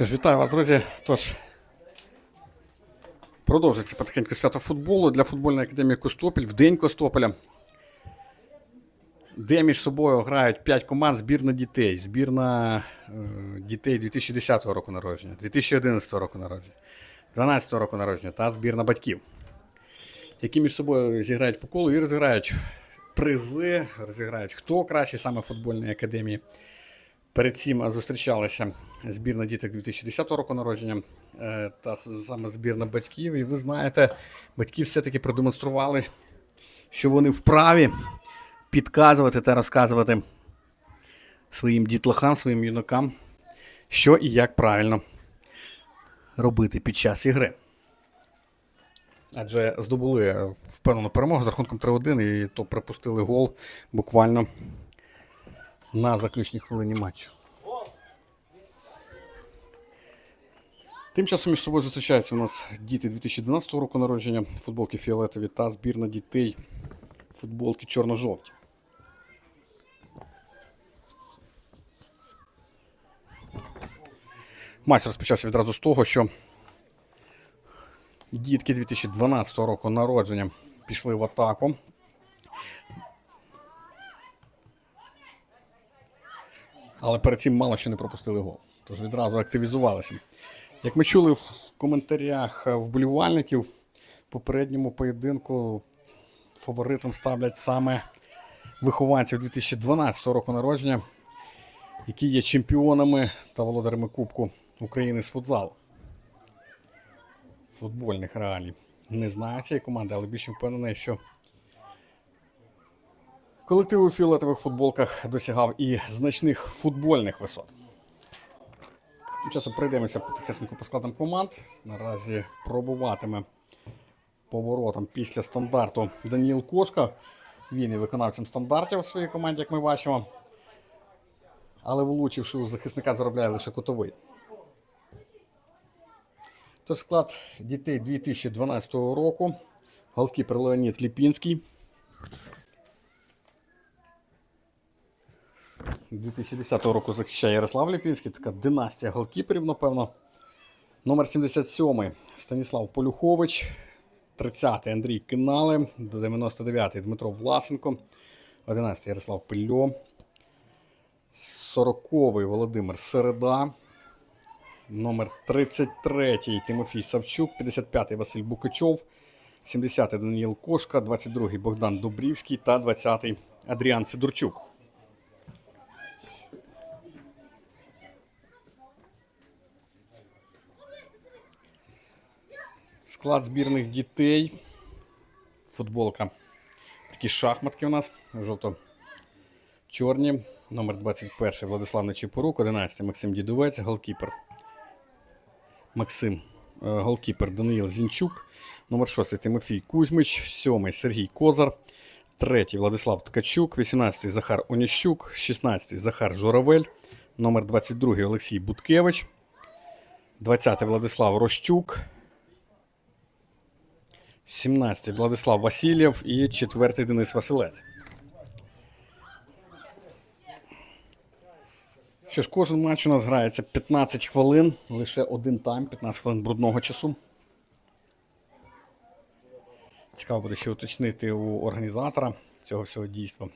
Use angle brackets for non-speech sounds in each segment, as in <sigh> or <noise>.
Що ж, вітаю вас, друзі. Тож, продовжується потихеньку свято футболу для футбольної академії Костопіль в день Костопеля, де між собою грають 5 команд збірна дітей. Збірна е, дітей 2010 року народження, 2011 року народження, 2012 року народження та збірна батьків, які між собою зіграють по колу і розіграють призи, розіграють хто кращий саме футбольній академії. Перед цим зустрічалася збірна діток 2010 року народження е, та саме збірна батьків. І ви знаєте, батьки все-таки продемонстрували, що вони вправі підказувати та розказувати своїм дітлахам, своїм юнакам, що і як правильно робити під час ігри. Адже здобули е, впевнену перемогу з рахунком 3-1 і то припустили гол буквально на заключній хвилині матчу. Тим часом між собою зустрічаються у нас діти 2012 року народження, футболки фіолетові та збірна дітей футболки чорно-жовті. Матч розпочався відразу з того, що дітки 2012 року народження пішли в атаку. Але перед цим мало що не пропустили гол. Тож відразу активізувалися. Як ми чули в коментарях е, вболівальників, попередньому поєдинку фаворитом ставлять саме вихованців 2012 року народження, які є чемпіонами та володарями Кубку України з футзалу. Футбольних реалій. Не знаю цієї команди, але більше впевнений, що колектив у фіолетових футболках досягав і значних футбольних висот. Тим часом пройдемося потихесеньку по складам команд. Наразі пробуватиме поворотом після стандарту Даніл Кошка. Він і виконавцем стандартів у своїй команді, як ми бачимо. Але влучивши у захисника, заробляє лише кутовий. Тож склад дітей 2012 року. Голкіпер Леонід Ліпінський. 2010 року захищає Ярослав Ліпінський, така династія голкіперів, напевно. Номер 77 Станіслав Полюхович, 30-й Андрій Кинале, 99 Дмитро Власенко, 11 Ярослав Пильо, 40 Володимир Середа, номер 33 Тимофій Савчук, 55 Василь Букачов, 70-й Даніїл Кошка, 22 Богдан Добрівський та 20-й Адріан Сидорчук. Склад збірних дітей. Футболка. Такі шахматки у нас. Жовто-чорні. Номер 21 Владислав Нечипорук, 11 Максим Дідовець, голкіпер. Максим, е, голкіпер Даниїл Зінчук. Номер 6 Тимофій Кузьмич, 7 Сергій Козар, 3 Владислав Ткачук, 18 Захар Оніщук, 16 Захар Журавель, номер 22 Олексій Буткевич, 20 Владислав Рощук, 17 Владислав Васильєв і 4 Денис Василець. Що ж, кожен матч у нас грається 15 хвилин, лише один тайм, 15 хвилин брудного часу. Цікаво буде ще уточнити у організатора цього всього дійства,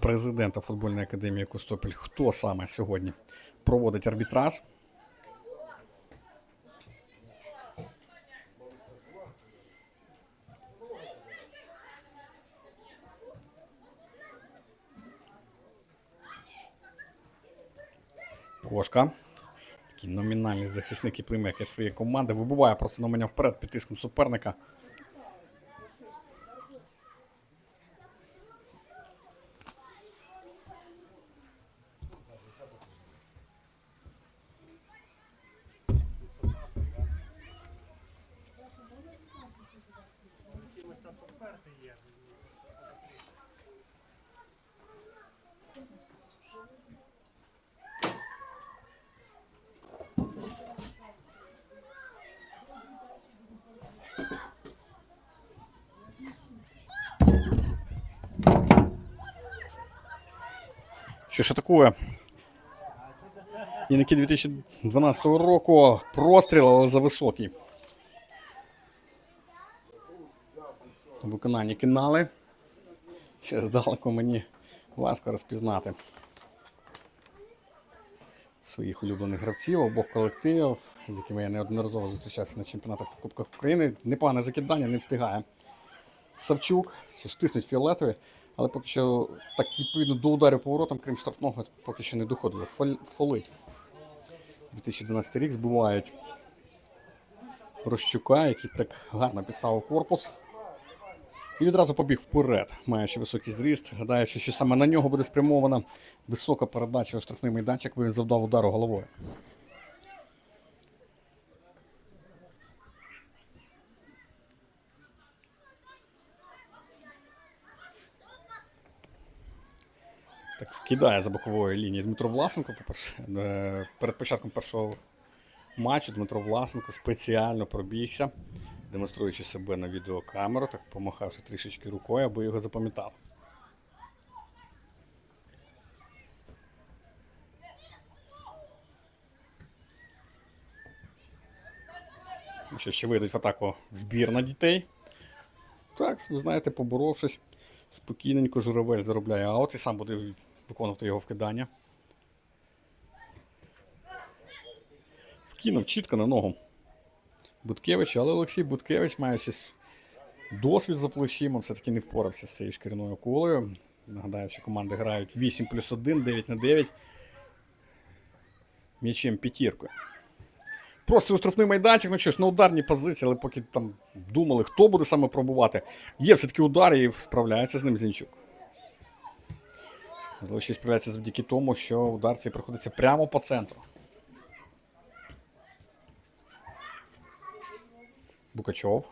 президента футбольної академії Костопіль, хто саме сьогодні проводить арбітраж. Кошка. Такий номінальний захисник і плеймекер своєї команди. Вибуває просто на мене вперед під тиском суперника. Що ж атакує Іноки 2012 року простріл, але за високий. У виконанні кінали. Ще здалеку мені важко розпізнати своїх улюблених гравців, обох колективів, з якими я неодноразово зустрічався на чемпіонатах та Кубках України. Непогане закидання, не встигає. Савчук, що ж тиснуть фіолетові, але поки що так відповідно до ударів поворотом, крім штрафного, поки що не доходило. Фол- Фолить. 2012 рік збивають Рощука, який так гарно підставив корпус. І відразу побіг вперед, маючи високий зріст, гадаючи, що саме на нього буде спрямована висока передача у штрафний майданчик, бо він завдав удару головою. Так, скидає за бокової лінії Дмитро Власенко. Е, перед початком першого матчу Дмитро Власенко спеціально пробігся, демонструючи себе на відеокамеру, так помахавши трішечки рукою, аби його запам'ятали. Ну Що ще вийдуть в атаку збірна дітей. Так, ви знаєте, поборовшись, спокійненько журавель заробляє аут і сам буде виконувати його вкидання. Вкинув чітко на ногу Буткевич, але Олексій Буткевич, маючи досвід за плечима, все-таки не впорався з цією шкіряною кулею. Нагадаю, що команди грають 8 плюс 1, 9 на 9. М'ячем п'ятіркою. Просто у штрафний майданчик, ну що ж, на ударній позиції, але поки там думали, хто буде саме пробувати. Є все-таки удар і справляється з ним Зінчук. Можливо, справляється завдяки тому, що удар цей приходиться прямо по центру. Букачов.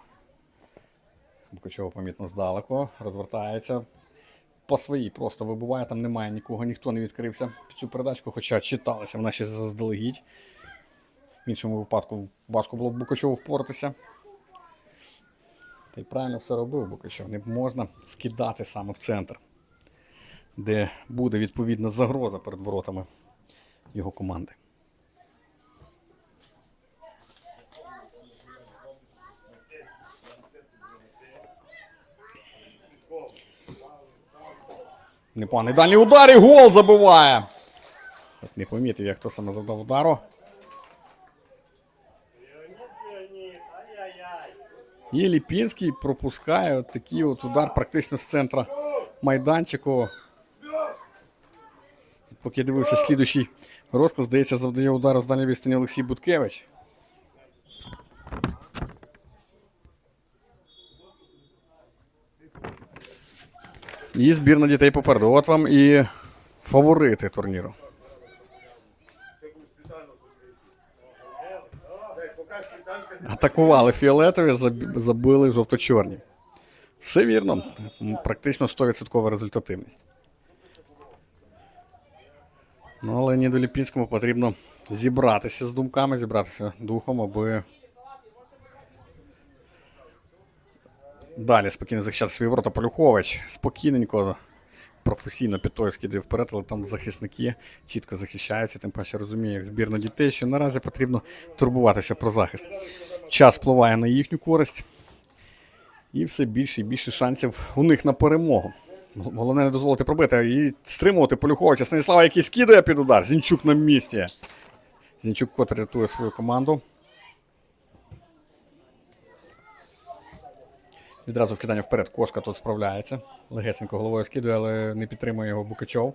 Букачов помітно здалеку. Розвертається по своїй, просто вибуває, там немає нікого, ніхто не відкрився під цю передачку, хоча читалася вона ще заздалегідь. В іншому випадку важко було б Букачову впоратися. Та й правильно все робив Букачов. Не можна скидати саме в центр, де буде відповідна загроза перед воротами його команди. Непоганий дальній удар і гол забиває. От не помітив, як хто саме завдав удару. І Ліпінський пропускає от такий от удар практично з центра майданчику. Поки дивився слідущий розклад, здається, завдає удару з дальньої відстані Олексій Буткевич. І збірна дітей попереду. От вам і фаворити турніру. Атакували фіолетові, забили жовто-чорні. Все вірно. Практично 100% результативність. Ну, але Ніду Ліпінському потрібно зібратися з думками, зібратися духом, аби далі спокійно захищати свої ворота. Полюхович спокійненько, професійно під той скидає вперед, але там захисники чітко захищаються, тим паче розуміє, збірна дітей, що наразі потрібно турбуватися про захист. Час впливає на їхню користь. І все більше і більше шансів у них на перемогу. Г- Головне не дозволити пробити і стримувати Полюховича. Станіслава, який скидає під удар. Зінчук на місці. Зінчук, котрий рятує свою команду. Відразу вкидання вперед. Кошка тут справляється. Легесенько головою скидує, але не підтримує його Букачов.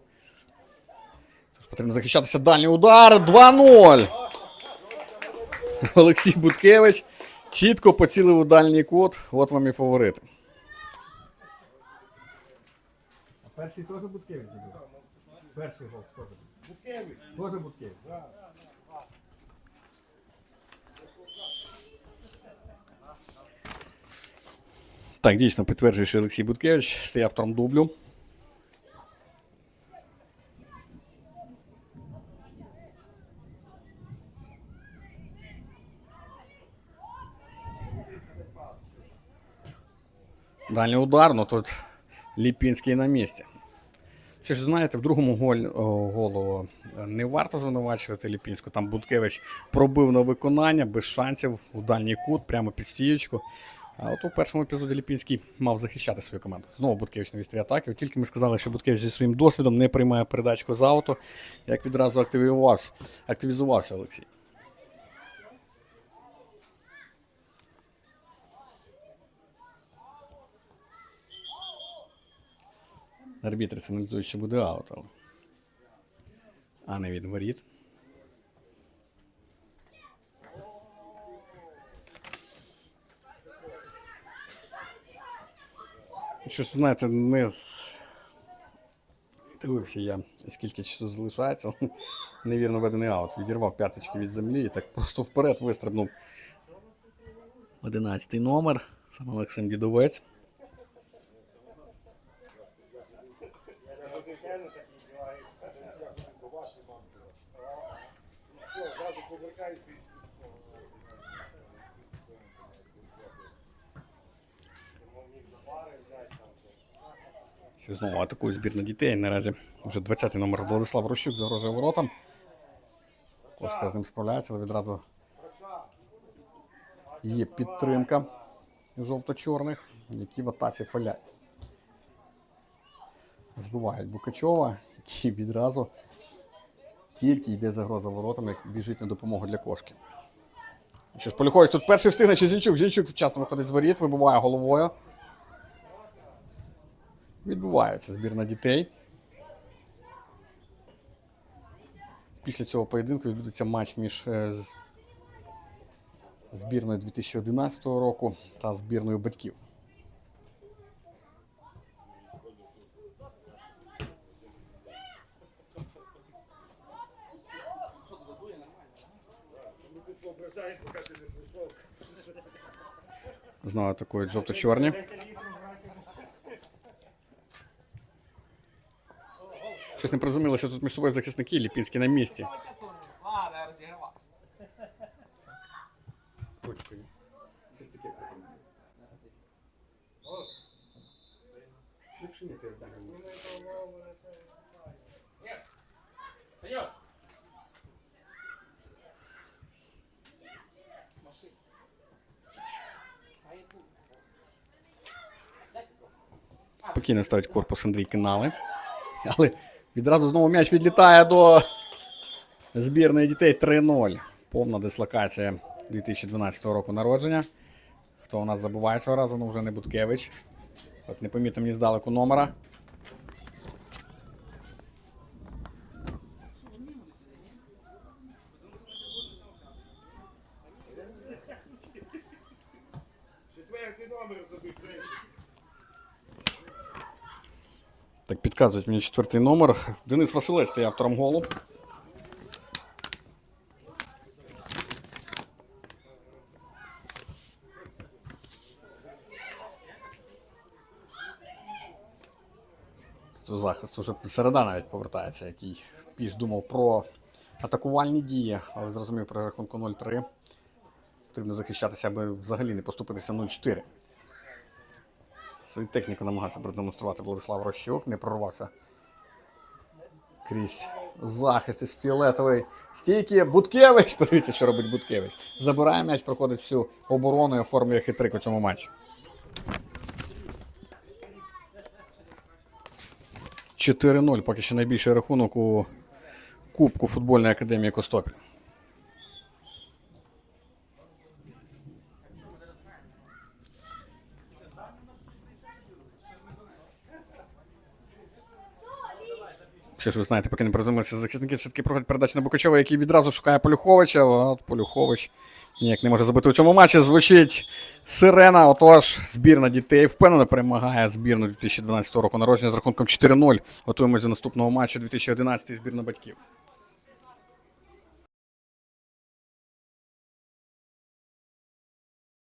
Тож потрібно захищатися. Дальній удар. 2-0. Олексій Буткевич чітко поцілив у дальній кут. От вам і фаворити. А перший теж Буткевич забив? Перший гол теж. Буткевич. Теж Буткевич. Так, дійсно підтверджує, що Олексій Буткевич стає автором дублю. Дальний удар, но тут Ліпінський на місці. Чи ж знаєте, в другому о, голу е, не варто звинувачувати Ліпінську. Там Буткевич пробив на виконання без шансів у дальній кут, прямо під стієчку. А от у першому епізоді Ліпінський мав захищати свою команду. Знову Буткевич на вістрі атаки. От тільки ми сказали, що Буткевич зі своїм досвідом не приймає передачку з ауто, як відразу активізувався, активізувався Олексій. Арбітр сигналізує, що буде аут. А не від воріт. Щось, знаєте, не з... Дивився я, скільки часу залишається. <laughs> Невірно ведений аут. Відірвав п'яточки від землі і так просто вперед вистрибнув. 11 номер. Саме Максим Дідовець. Знову атакує збірна дітей. Наразі вже 20-й номер Владислав Рощук загрожує воротам. Коска з ним справляється, але відразу є підтримка жовто-чорних, які в атаці фалять. Збивають Букачова, який відразу тільки йде загроза воротам, як біжить на допомогу для кошки. Що ж, Полюхович тут перший встигне, чи Зінчук. Зінчук вчасно виходить з воріт, вибиває головою. Відбувається збірна дітей. Після цього поєдинку відбудеться матч між е, збірною 2011 року та збірною батьків. Знову атакують жовто-чорні. Щось не порозумілося тут між собою захисники Ліпінські на місці. Спокійно ставить корпус Андрій Кинали. Але відразу знову м'яч відлітає до збірної дітей 3-0. Повна дислокація 2012 року народження. Хто у нас забуває цього разу, ну вже не Буткевич. От непомітно мені здалеку номера. Так, підказують мені четвертий номер. Денис Василець стає автором голу. Захист уже середа навіть повертається, який піш думав про атакувальні дії, але зрозумів при рахунку 0-3. Потрібно захищатися, аби взагалі не поступитися 0-4. Свою техніку намагався продемонструвати Владислав Рощук, не прорвався крізь захист із фіолетової стійки. Буткевич, <laughs> подивіться, що робить Буткевич. Забирає м'яч, проходить всю оборону і оформлює хитрик у цьому матчі. Чотири 0 поки що найбільший рахунок у Кубку футбольної академії Костопіль. Що ж ви знаєте, поки не призумилися захисники, все-таки проходить передача на Букачова, який відразу шукає Полюховича. От Полюхович ніяк не може забити у цьому матчі. Звучить сирена. Отож, збірна дітей впевнено перемагає збірну 2012 року народження з рахунком 4-0. Готуємось до наступного матчу 2011 збірна батьків.